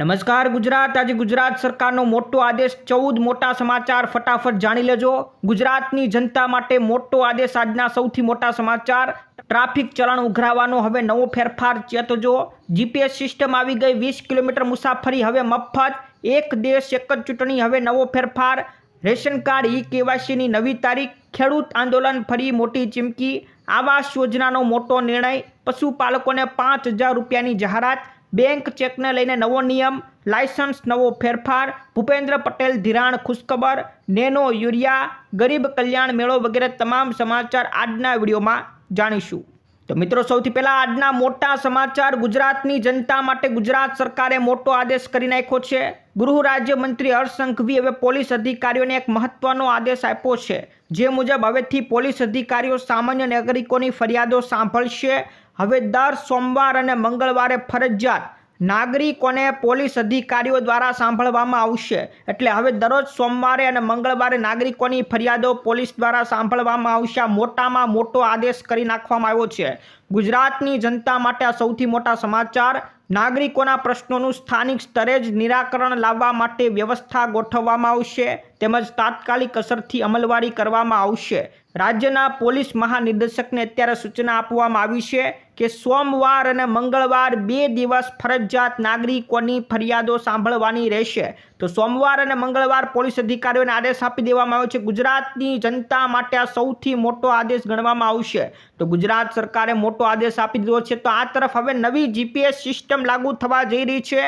નમસ્કાર ગુજરાત. આજે ગુજરાત સરકારનો મોટો આદેશ, ચૌદ મોટા સમાચાર ફટાફટ જાણી લેજો. ગુજરાતની જનતા માટે મોટો આદેશ આજના સૌથી મોટા સમાચાર. ટ્રાફિક ચલણ ઉઘરાવાનો હવે નવો ફેરફાર ચેતજો. જીપીએસ સિસ્ટમ આવી ગઈ વીસ કિલોમીટર મુસાફરી, હવે મફત. એક દેશ, એક જ ચૂંટણી, હવે નવો ફેરફાર. રેશન કાર્ડ ઈ કેવાયસીની નવી તારીખ. ખેડૂત આંદોલન ફરી મોટી ચીમકી. આવાસ યોજનાનો મોટો નિર્ણય. પશુપાલકોને પાંચ હજાર રૂપિયાની જાહેરાત. બેંક ચેકને લઈને નવો નિયમ, લાયસન્સ, નવો ફેરફાર, ભૂપેન્દ્ર પટેલ ધિરાણ ખુશખબર, નેનો યુરિયા, ગરીબ કલ્યાણ મેળો વગેરે તમામ સમાચાર આજના વિડીયોમાં જાણીશું. તો મિત્રો, સૌથી પહેલાં આજના મોટા સમાચાર. ગુજરાતની જનતા માટે ગુજરાત સરકારે મોટો આદેશ કરી નાખ્યો છે. ગૃહ રાજ્યમંત્રી હર્ષ સંઘવી હવે પોલીસ અધિકારીઓને એક મહત્વનો આદેશ આપ્યો છે. જે મુજબ હવેથી પોલીસ અધિકારીઓ સામાન્ય નાગરિકોની ફરિયાદો સાંભળશે. હવે દર સોમવાર અને મંગળવારે ફરજિયાત નાગરિકોને પોલીસ અધિકારીઓ દ્વારા સાંભળવામાં આવશે. એટલે હવે દરરોજ સોમવારે અને મંગળવારે નાગરિકોની ફરિયાદો પોલીસ દ્વારા સાંભળવામાં આવશે. મોટામાં મોટો આદેશ કરી નાખવામાં આવ્યો છે. ગુજરાતની જનતા માટે આ સૌથી મોટા સમાચાર, નાગરિકોના પ્રશ્નોનું સ્થાનિક સ્તરે જ નિરાકરણ લાવવા માટે વ્યવસ્થા ગોઠવવામાં આવશે. તેમજ તાત્કાલિક અસરથી અમલવારી કરવામાં આવશે. રાજ્યના પોલીસ મહાનિર્દેશકને અત્યારે સૂચના આપવામાં આવી છે કે સોમવાર અને મંગળવાર બે દિવસ ફરજિયાત નાગરિકોની ફરિયાદો સાંભળવાની રહેશે. તો સોમવાર અને મંગળવાર પોલીસ અધિકારીઓને આદેશ આપી દેવામાં આવ્યો છે. ગુજરાતની જનતા માટે આ સૌથી મોટો આદેશ ગણવામાં આવશે. તો ગુજરાત સરકારે મોટો આદેશ આપી દીધો છે. તો આ તરફ હવે નવી જીપીએસ સિસ્ટમ લાગુ થવા જઈ રહી છે.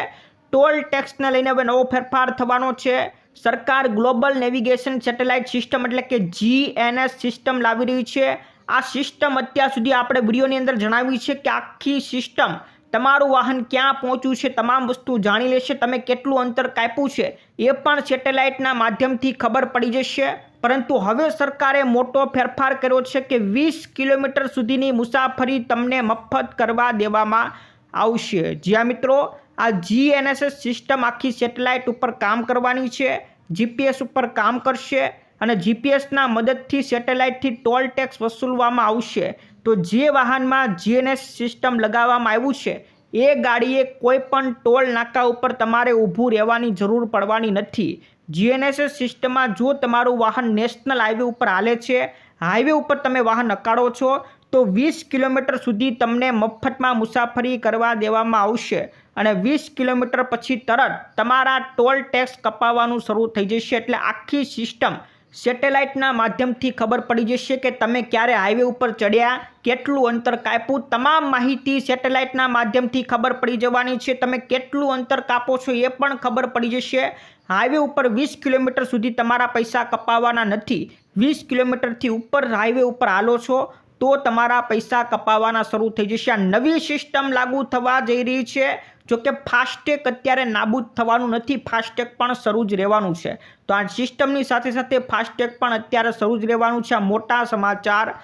ટોલ ટેક્સને લઈને હવે નવો ફેરફાર થવાનો છે. સરકાર ગ્લોબલ નેવિગેશન સેટેલાઇટ સિસ્ટમ એટલે કે જીએનએસ સિસ્ટમ લાવી રહી છે. આ સિસ્ટમ અત્યાર સુધી આપણે વિડીયોની અંદર જણાવી છે કે આખી સિસ્ટમ તમારું વાહન ક્યાં પહોંચ્યું છે તમામ વસ્તુ જાણી લેશે, તમે કેટલું અંતર કાપ્યું છે એ પણ સેટેલાઇટના માધ્યમથી ખબર પડી જશે. પરંતુ હવે સરકારે મોટો ફેરફાર કર્યો છે કે વીસ કિલોમીટર સુધીની મુસાફરી તમને મફત કરવા દેવામાં આવશે. જ્યાં મિત્રો આ જીએનએસએસ સિસ્ટમ આખી સેટેલાઇટ ઉપર કામ કરવાની છે, જીપીએસ ઉપર કામ કરશે અને જીપીએસના મદદથી સેટેલાઇટથી ટોલ ટેક્સ વસૂલવામાં આવશે. તો જે વાહનમાં જીએનએસ સિસ્ટમ લગાવવામાં આવ્યું છે, એ ગાડીએ કોઈ પણ ટોલ નાકા ઉપર તમારે ઊભું રહેવાની જરૂર પડવાની નથી. જીએનએસએસ સિસ્ટમમાં જો તમારું વાહન નેશનલ હાઈવે ઉપર હાલે છે, હાઈવે ઉપર તમે વાહન અકાળો છો, તો વીસ કિલોમીટર સુધી તમને મફતમાં મુસાફરી કરવા દેવામાં આવશે. અને વીસ કિલોમીટર પછી તરત તમારા ટોલ ટેક્સ કપાવવાનું શરૂ થઈ જશે એટલે આખી સિસ્ટમ સેટેલાઇટના માધ્યમથી ખબર પડી જશે કે તમે ક્યારે હાઈવે ઉપર ચડ્યા, કેટલું અંતર કાપ્યું, તમામ માહિતી સેટેલાઇટના માધ્યમથી ખબર પડી જવાની છે. તમે કેટલું અંતર કાપો છો એ પણ ખબર પડી જશે. હાઈવે ઉપર વીસ કિલોમીટર સુધી તમારા પૈસા કપાવવાના નથી. વીસ કિલોમીટરથી ઉપર હાઈવે ઉપર હાલો છો. તો તમારા પૈસા કપાવવાના શરૂ થઈ જશે. આ નવી સિસ્ટમ લાગુ થવા જઈ રહી છે. જોકે ફાસ્ટેગ અત્યારે નાબૂદ થવાનું નથી. ફાસ્ટેગ પણ શરૂ જ રહેવાનું છે. તો આ સિસ્ટમની સાથે સાથે ફાસ્ટેગ પણ અત્યારે શરૂ જ રહેવાનું છે. આ મોટા સમાચાર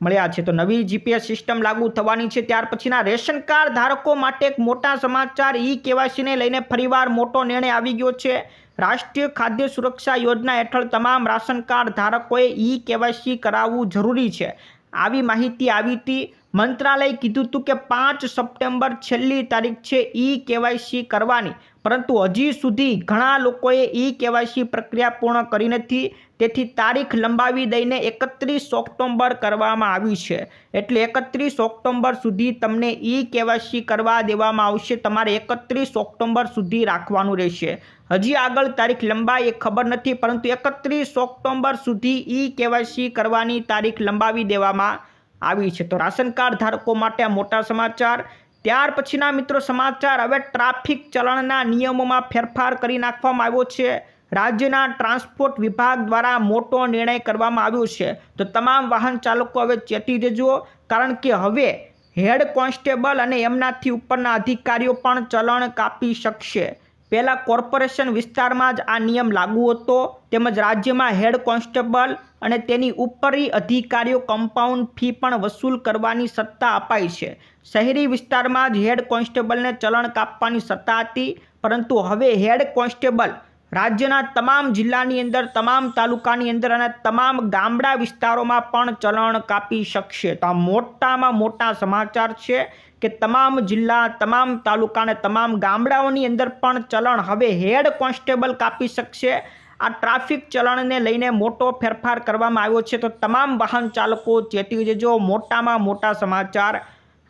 મળ્યા છે. તો નવી જીપીએસ સિસ્ટમ લાગુ થવાની છે. ત્યાર પછીના રેશન કાર્ડ ધારકો માટે એક મોટા સમાચાર. ઈ કેવાયસીને લઈને ફરીવાર મોટો નિર્ણય આવી ગયો છે. રાષ્ટ્રીય ખાદ્ય સુરક્ષા યોજના હેઠળ તમામ રાશન કાર્ડ ધારકોએ ઈ કેવાયસી કરાવવું જરૂરી છે. આવી માહિતી આવી હતી. મંત્રાલયે કીધું હતું કે પાંચ સપ્ટેમ્બર છેલ્લી તારીખ છે. ઈ કેવાયસી કરવાની. પરંતુ હજી સુધી ઘણા લોકોએ ઈ કેવાયસી પ્રક્રિયા પૂર્ણ કરી નથી. તેથી તારીખ લંબાવી દઈને એકત્રીસ ઓક્ટોબર કરવામાં આવી છે. એટલે એકત્રીસ ઓક્ટોબર સુધી તમને ઈ કેવાયસી કરવા દેવામાં આવશે. તમારે એકત્રીસ ઓક્ટોબર સુધી રાખવાનું રહેશે. હજી આગળ તારીખ લંબાઈ એ ખબર નથી, પરંતુ એકત્રીસ ઓક્ટોબર સુધી ઈ કેવાયસી કરવાની તારીખ લંબાવી દેવામાં આવી છે. તો રાશન કાર્ડ ધારકો માટે મોટા સમાચાર. ત્યાર પછીના મિત્રો સમાચાર, હવે ટ્રાફિક ચલણના નિયમોમાં ફેરફાર કરી નાખવામાં આવ્યો છે. રાજ્યના ટ્રાન્સપોર્ટ વિભાગ દ્વારા મોટો નિર્ણય કરવામાં આવ્યો છે. તો તમામ વાહન ચાલકો હવે ચેતી દેજો કારણ કે હવે હેડ કોન્સ્ટેબલ અને એમનાથી ઉપરના અધિકારીઓ પણ ચલણ કાપી શકશે. પહેલાં કોર્પોરેશન વિસ્તારમાં જ આ નિયમ લાગુ હતો, તેમજ રાજ્યમાં હેડ કોન્સ્ટેબલ અને તેની ઉપરી અધિકારીઓ કમ્પાઉન્ડ ફી પણ વસૂલ કરવાની સત્તા અપાઈ છે. શહેરી વિસ્તારમાં જ હેડ કોન્સ્ટેબલને ચલણ કાપવાની સત્તા હતી, પરંતુ હવે હેડ કોન્સ્ટેબલ રાજ્યના તમામ જિલ્લાની અંદર, તમામ તાલુકાની અંદર અને તમામ ગામડા વિસ્તારોમાં પણ ચલણ કાપી શકશે. તો આ મોટામાં મોટા સમાચાર છે કે તમામ જિલ્લા, તમામ તાલુકા અને તમામ ગામડાઓની અંદર પણ ચલણ હવે હેડ કોન્સ્ટેબલ કાપી શકશે. આ ટ્રાફિક ચલણને લઈને મોટો ફેરફાર કરવામાં આવ્યો છે. તો તમામ વાહન ચાલકો ચેતી જજો મોટામાં મોટા સમાચાર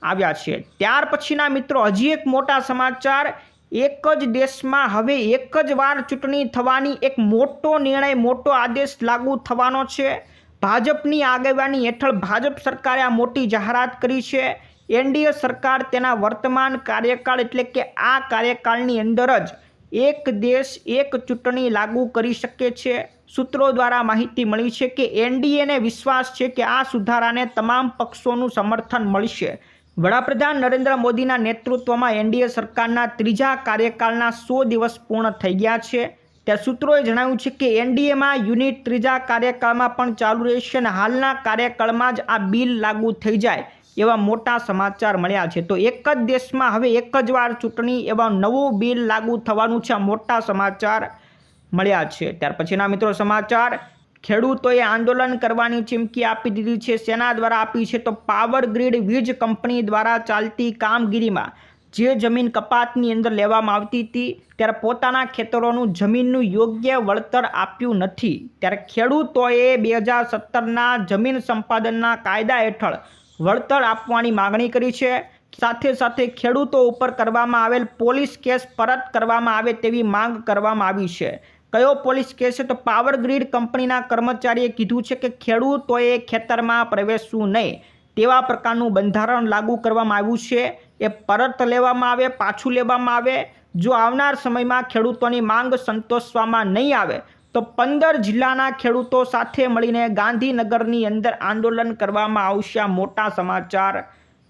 આવ્યા છે. ત્યાર પછીના મિત્રો, હજી એક મોટા સમાચાર. એક જ દેશમાં હવે એક જ વાર ચૂંટણી થવાની, એક મોટો નિર્ણય, મોટો આદેશ લાગુ થવાનો છે. ભાજપની આગેવાની હેઠળ ભાજપ સરકારે આ મોટી જાહેરાત કરી છે. એનડીએ સરકાર તેના વર્તમાન કાર્યકાળ એટલે કે આ કાર્યકાળની અંદર જ એક દેશ, એક ચૂંટણી લાગુ કરી શકે છે. સૂત્રો દ્વારા માહિતી મળી છે કે એનડીએને વિશ્વાસ છે કે આ સુધારાને તમામ પક્ષોનું સમર્થન મળશે. વડાપ્રધાન નરેન્દ્ર મોદીના નેતૃત્વમાં એનડીએ સરકારના ત્રીજા કાર્યકાળના સો દિવસ પૂર્ણ થઈ ગયા છે. ત્યાં સૂત્રોએ જણાવ્યું છે કે એનડીએમાં યુનિટ ત્રીજા કાર્યકાળમાં પણ ચાલુ રહેશે અને હાલના કાર્યકાળમાં જ આ બિલ લાગુ થઈ જાય એવા મોટા સમાચાર મળ્યા છે. તો એક જ દેશમાં હવે એક જ વાર ચૂંટણી એવા નવું બિલ લાગુ થવાનું છે આ મોટા સમાચાર મળ્યા છે. ત્યાર પછીના મિત્રો સમાચાર. ખેડૂતોએ આંદોલન કરવાની ચીમકી આપી દીધી છે. સેના દ્વારા આપી છે તો પાવર ગ્રીડ વીજ કંપની દ્વારા ચાલતી કામગીરીમાં જે જમીન કપાતની અંદર લેવામાં આવતી હતી, ત્યારે પોતાના ખેતરોનું જમીનનું યોગ્ય વળતર આપ્યું નથી. ત્યારે ખેડૂતોએ બે હજાર સત્તરના જમીન સંપાદનના કાયદા હેઠળ વળતર આપવાની માગણી કરી છે. સાથે સાથે ખેડૂતો ઉપર કરવામાં આવેલ પોલીસ કેસ પરત કરવામાં આવે તેવી માંગ કરવામાં આવી છે. કયો પોલીસ કેસ તો પાવર ગ્રીડ કંપનીના કર્મચારીએ કીધું છે કે ખેડૂતોએ ખેતરમાં પ્રવેશવું નહીં. તેવા પ્રકારનું બંધારણ લાગુ કરવામાં આવ્યું છે. એ પરત લેવામાં આવે, પાછું લેવામાં આવે. જો આવનાર સમયમાં ખેડૂતોની માંગ સંતોષવામાં નહીં આવે, તો પંદર જિલ્લાના ખેડૂતો સાથે મળીને ગાંધીનગરની અંદર આંદોલન કરવામાં આવશે. મોટા સમાચાર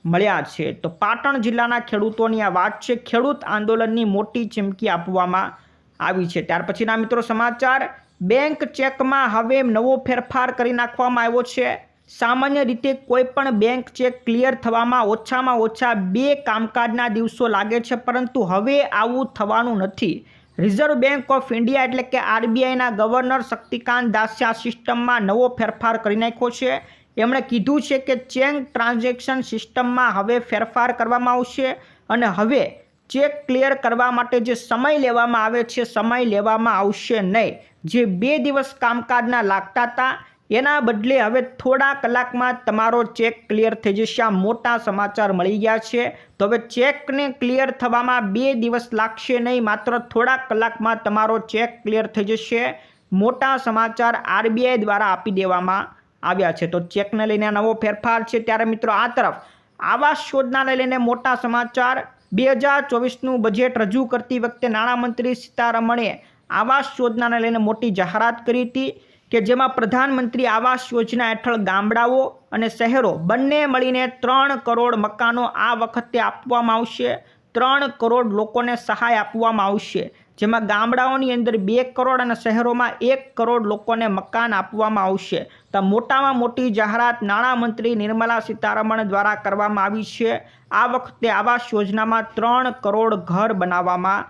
મળ્યા છે. તો પાટણ જિલ્લાના ખેડૂતોની આ વાત છે. ખેડૂત આંદોલનની મોટી ચીમકી આપવામાં આવી છે. ત્યાર પછીના મિત્રો સમાચાર, બેંક ચેકમાં હવે નવો ફેરફાર કરી નાખવામાં આવ્યો છે. સામાન્ય રીતે કોઈપણ બેંક ચેક ક્લિયર થવામાં ઓછામાં ઓછા બે કામકાજના દિવસો લાગે છે, પરંતુ હવે આવું થવાનું નથી. રિઝર્વ બેંક ઓફ ઇન્ડિયા એટલે કે આરબીઆઈના ગવર્નર શક્તિકાંત દાસે આ સિસ્ટમમાં નવો ફેરફાર કરી નાખ્યો છે. એમણે કીધું છે કે ચેંગ ટ્રાન્ઝેક્શન સિસ્ટમમાં હવે ફેરફાર કરવામાં આવશે અને હવે ચેક ક્લિયર કરવા માટે જે સમય લેવામાં આવે છે, સમય લેવામાં આવશે નહીં. જે બે દિવસ કામકાજના લાગતા હતા, એના બદલે હવે થોડા કલાકમાં તમારો ચેક ક્લિયર થઈ જશે. આ મોટા સમાચાર મળી ગયા છે. તો હવે ચેકને ક્લિયર થવામાં બે દિવસ લાગશે નહીં, માત્ર થોડા કલાકમાં તમારો ચેક ક્લિયર થઈ જશે. મોટા સમાચાર આરબીઆઈ દ્વારા આપી દેવામાં આવ્યા છે. તો ચેકને લઈને નવો ફેરફાર છે. ત્યારે મિત્રો આ તરફ આવાસ યોજનાને લઈને મોટા સમાચાર બે હજાર ચોવીસનું બજેટ રજૂ કરતી વખતે નાણામંત્રી સીતારમણે આવાસ યોજનાને લઈને મોટી જાહેરાત કરી હતી કે જેમાં પ્રધાનમંત્રી આવાસ યોજના હેઠળ ગામડાઓ અને શહેરો બંને મળીને ત્રણ કરોડ મકાનો આ વખતે આપવામાં આવશે. ત્રણ કરોડ લોકોને સહાય આપવામાં આવશે. જેમાં ગામડાઓની અંદર બે કરોડ અને શહેરોમાં એક કરોડ લોકોને મકાન આપવામાં આવશે. તો મોટામાં મોટી જાહેરાત નાણામંત્રી નિર્મલા સીતારમણ દ્વારા કરવામાં આવી છે. આ વખતે આવાસ યોજનામાં ત્રણ કરોડ ઘર બનાવવામાં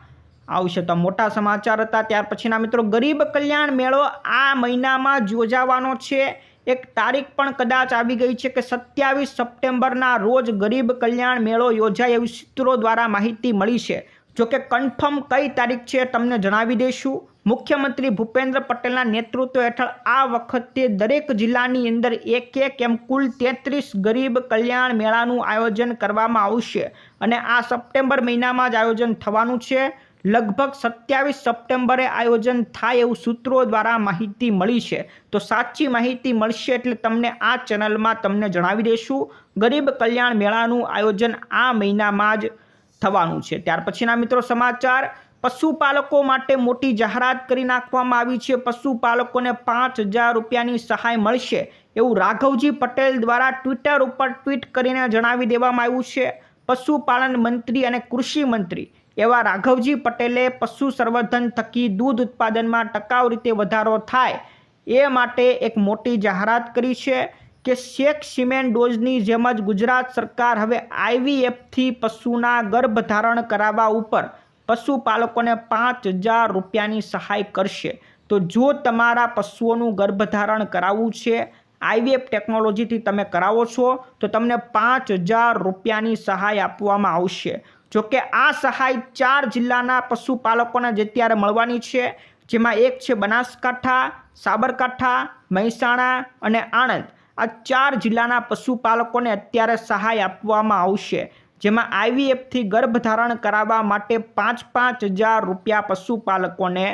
આવશે. તો મોટા સમાચાર હતા. ત્યાર પછીના મિત્રો, ગરીબ કલ્યાણ મેળો આ મહિનામાં યોજાવાનો છે. એક તારીખ પણ કદાચ આવી ગઈ છે કે સત્યાવીસ સપ્ટેમ્બરના રોજ ગરીબ કલ્યાણ મેળો યોજાય એવી સૂત્રો દ્વારા માહિતી મળી છે. જોકે કન્ફર્મ કઈ તારીખ છે તમને જણાવી દઈશું. મુખ્યમંત્રી ભૂપેન્દ્ર પટેલના નેતૃત્વ હેઠળ આ વખતે દરેક જિલ્લાની અંદર એક એક એમ કુલ તેત્રીસ ગરીબ કલ્યાણ મેળાનું આયોજન કરવામાં આવશે અને આ સપ્ટેમ્બર મહિનામાં જ આયોજન થવાનું છે. લગભગ સત્યાવીસ સપ્ટેમ્બરે આયોજન થાય એવું સૂત્રો દ્વારા માહિતી મળી છે. તો સાચી માહિતી મળશે એટલે તમને આ ચેનલમાં તમને જણાવી દઈશું. ગરીબ કલ્યાણ મેળાનું આયોજન આ મહિનામાં જ થવાનું છે. ત્યાર પછીના મિત્રો સમાચાર, પશુપાલકો માટે મોટી જાહેરાત કરી નાખવામાં આવી છે. પશુપાલકોને પાંચ હજાર રૂપિયાની સહાય મળશે એવું રાઘવજી પટેલ દ્વારા ટ્વિટર ઉપર ટ્વીટ કરીને જણાવી દેવામાં આવ્યું છે. પશુપાલન મંત્રી અને કૃષિ મંત્રી એવા રાઘવજી પટેલે પશુ સંવર્ધન થકી દૂધ ઉત્પાદનમાં ટકાઉ રીતે વધારો થાય એ માટે એક મોટી જાહેરાત કરી છે. કે શેખ સિમેન્ટ ડોઝની જેમ જ ગુજરાત સરકાર હવે આઈવીએફથી પશુના ગર્ભધારણ કરાવવા ઉપર પશુપાલકોને પાંચ હજાર રૂપિયાની સહાય કરશે. તો જો તમારા પશુઓનું ગર્ભધારણ કરાવવું છે, આઈવીએફ ટેકનોલોજીથી તમે કરાવો છો, તો તમને પાંચ હજાર રૂપિયાની સહાય આપવામાં આવશે. જોકે આ સહાય ચાર જિલ્લાના પશુપાલકોને જે ત્યારે મળવાની છે, જેમાં એક છે બનાસકાંઠા, સાબરકાંઠા, મહેસાણા અને આણંદ. આ ચાર જિલ્લાના પશુપાલકોને અત્યારે સહાય આપવામાં આવશે. જેમાં આઈવીએફથી ગર્ભધારણ કરાવવા માટે પાંચ પાંચ હજાર રૂપિયા પશુપાલકોને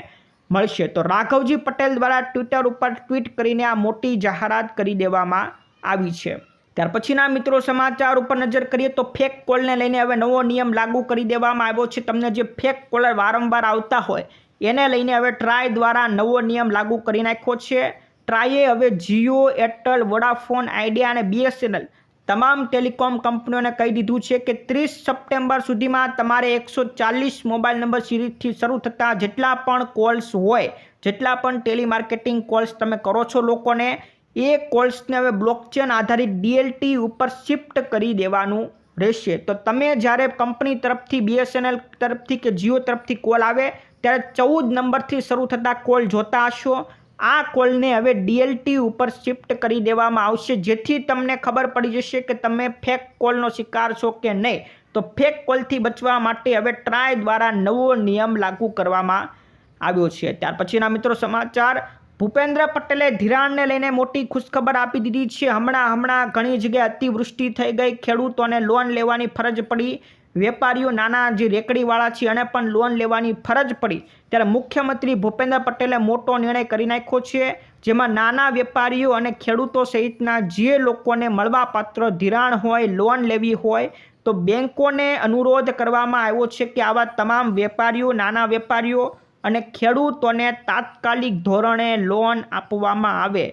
મળશે. તો રાઘવજી પટેલ દ્વારા ટ્વિટર ઉપર ટ્વીટ કરીને આ મોટી જાહેરાત કરી દેવામાં આવી છે. ત્યાર પછીના મિત્રો સમાચાર ઉપર નજર કરીએ તો ફેક કોલને લઈને હવે નવો નિયમ લાગુ કરી દેવામાં આવ્યો છે. તમને જે ફેક કોલર વારંવાર આવતા હોય, એને લઈને હવે ટ્રાય દ્વારા નવો નિયમ લાગુ કરી નાખ્યો છે. ટ્રાયે હવે જીઓ, એરટેલ, વોડાફોન, આઈડિયા અને બીએસએનએલ તમામ ટેલિકોમ કંપનીઓને કહી દીધું છે કે ત્રીસ સપ્ટેમ્બર સુધીમાં તમારે એકસો ચાલીસ મોબાઈલ નંબર સિરીઝથી શરૂ થતા જેટલા પણ કોલ્સ હોય, જેટલા પણ ટેલિમાર્કેટિંગ કોલ્સ તમે કરો છો લોકોને, એ કોલ્સને હવે બ્લોકચેન આધારિત ડીએલટી ઉપર શિફ્ટ કરી દેવાનું રહેશે. તો તમે જ્યારે કંપની તરફથી, બીએસએનએલ તરફથી કે જીઓ તરફથી કોલ આવે, ત્યારે ચૌદ નંબરથી શરૂ થતા કોલ જોતા હશો. આ કોલને હવે ડીએલટી ઉપર શિફ્ટ કરી દેવામાં આવશે, જેથી તમને ખબર પડી જશે કે તમે ફેક કોલનો શિકાર છો કે નહીં. તો ફેક કોલથી બચવા માટે હવે ટ્રાય દ્વારા નવો નિયમ લાગુ કરવામાં આવ્યો છે. ત્યાર પછીના મિત્રો સમાચાર. ભૂપેન્દ્ર પટેલે ધિરાણને લઈને મોટી ખુશખબર આપી દીધી છે. હમણાં હમણાં ઘણી જગ્યાએ અતિવૃષ્ટિ થઈ ગઈ. ખેડૂતોને લોન લેવાની ફરજ પડી. વેપારીઓ નાના જે રેકડીવાળા છે, એને પણ લોન લેવાની ફરજ પડી. ત્યારે મુખ્યમંત્રી ભૂપેન્દ્ર પટેલે મોટો નિર્ણય કરી નાખ્યો છે, જેમાં નાના વેપારીઓ અને ખેડૂતો સહિતના જે લોકોને મળવાપાત્ર ધિરાણ હોય લોન લેવી હોય, તો બેંકોને અનુરોધ કરવામાં આવ્યો છે કે આવા તમામ વેપારીઓ, નાના વેપારીઓ અને ખેડૂતોને તાત્કાલિક ધોરણે લોન આપવામાં આવે.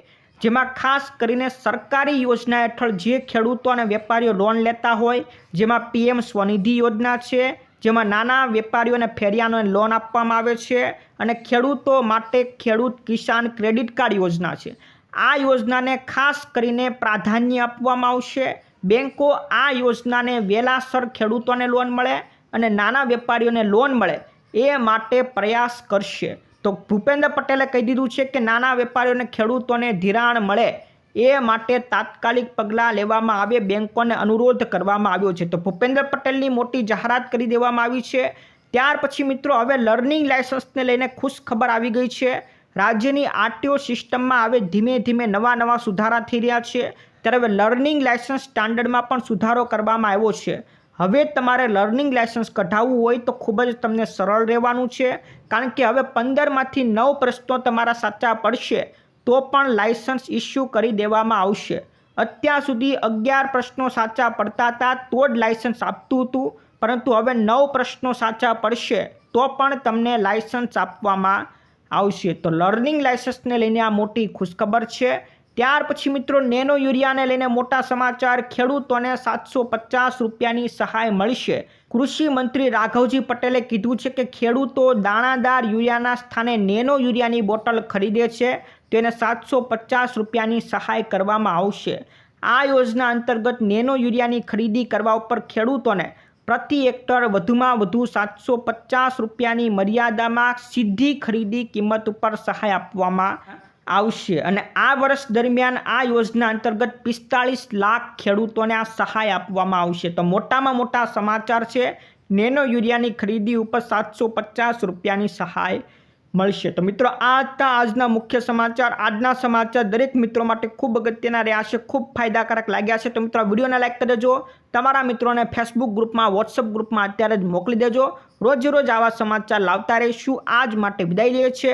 જેમાં ખાસ કરીને સરકારી યોજના હેઠળ જે ખેડૂતો અને વેપારીઓ લોન લેતા હોય, જેમાં પીએમ સ્વનિધિ યોજના છે, જેમાં નાના વેપારીઓને ફેરિયાને લોન આપવામાં આવે છે અને ખેડૂતો માટે ખેડૂત કિસાન ક્રેડિટ કાર્ડ યોજના છે. આ યોજનાને ખાસ કરીને પ્રાધાન્ય આપવામાં આવશે. બેન્કો આ યોજનાને વહેલાસર ખેડૂતોને લોન મળે અને નાના વેપારીઓને લોન મળે એ માટે પ્રયાસ કરશે. તો ભૂપેન્દ્ર પટેલે કહી દીધું છે કે નાના વેપારીઓને ખેડૂતોને ધિરાણ મળે એ માટે તાત્કાલિક પગલાં લેવામાં આવે, બેંકોને અનુરોધ કરવામાં આવ્યો છે. તો ભૂપેન્દ્ર પટેલની મોટી જાહેરાત કરી દેવામાં આવી છે. ત્યાર પછી મિત્રો, હવે લર્નિંગ લાયસન્સને લઈને ખુશ ખબર આવી ગઈ છે. રાજ્યની આરટીઓ સિસ્ટમમાં હવે ધીમે ધીમે નવા નવા સુધારા થઈ રહ્યા છે. ત્યારે હવે લર્નિંગ લાયસન્સ સ્ટાન્ડર્ડમાં પણ સુધારો કરવામાં આવ્યો છે. હવે તમારે લર્નિંગ લાઇસન્સ કઢાવવું હોય તો ખૂબ જ તમને સરળ રહેવાનું છે. કારણ કે હવે પંદરમાંથી નવ પ્રશ્નો તમારા સાચા પડશે, તો પણ લાયસન્સ ઇસ્યુ કરી દેવામાં આવશે. અત્યાર સુધી અગિયાર પ્રશ્નો સાચા પડતા હતા, તો જ લાયસન્સ આપતું હતું. પરંતુ હવે નવ પ્રશ્નો સાચા પડશે, તો પણ તમને લાયસન્સ આપવામાં આવશે. તો લર્નિંગ લાયસન્સને લઈને આ મોટી ખુશખબર છે. ત્યાર પછી મિત્રો નેનો યુરિયાને લઈને મોટા સમાચાર, ખેડૂતોને સાતસો પચાસ રૂપિયાની સહાય મળશે. કૃષિ મંત્રી રાઘવજી પટેલે કીધું છે કે ખેડૂતો દાણાદાર યુરિયાના સ્થાને નેનો યુરિયાની બોટલ ખરીદે છે, તેને સાતસો પચાસ રૂપિયાની સહાય કરવામાં આવશે. આ યોજના અંતર્ગત નેનો યુરિયાની ખરીદી કરવા ઉપર ખેડૂતોને પ્રતિ હેક્ટર વધુમાં વધુ સાતસો પચાસ રૂપિયાની મર્યાદામાં સીધી ખરીદી કિંમત ઉપર સહાય આપવામાં આવશે. અને આ વર્ષ દરમિયાન આ યોજના અંતર્ગત પિસ્તાળીસ લાખ ખેડૂતોને આ સહાય આપવામાં આવશે. તો મોટામાં મોટા સમાચાર છે, નેનો યુરિયાની ખરીદી ઉપર સાતસો પચાસ રૂપિયાની સહાય મળશે. તો મિત્રો, આ હતા આજના મુખ્ય સમાચાર. આજના સમાચાર દરેક મિત્રો માટે ખૂબ અગત્યના રહ્યા છે, ખૂબ ફાયદાકારક લાગ્યા છે. તો મિત્રો વિડીયોને લાઈક કરી દેજો. તમારા મિત્રોને ફેસબુક ગ્રુપમાં વોટ્સઅપ ગ્રુપમાં અત્યારે જ મોકલી દેજો. રોજ રોજ આવા સમાચાર લાવતા રહીશું. આજ માટે વિદાય લઈએ છે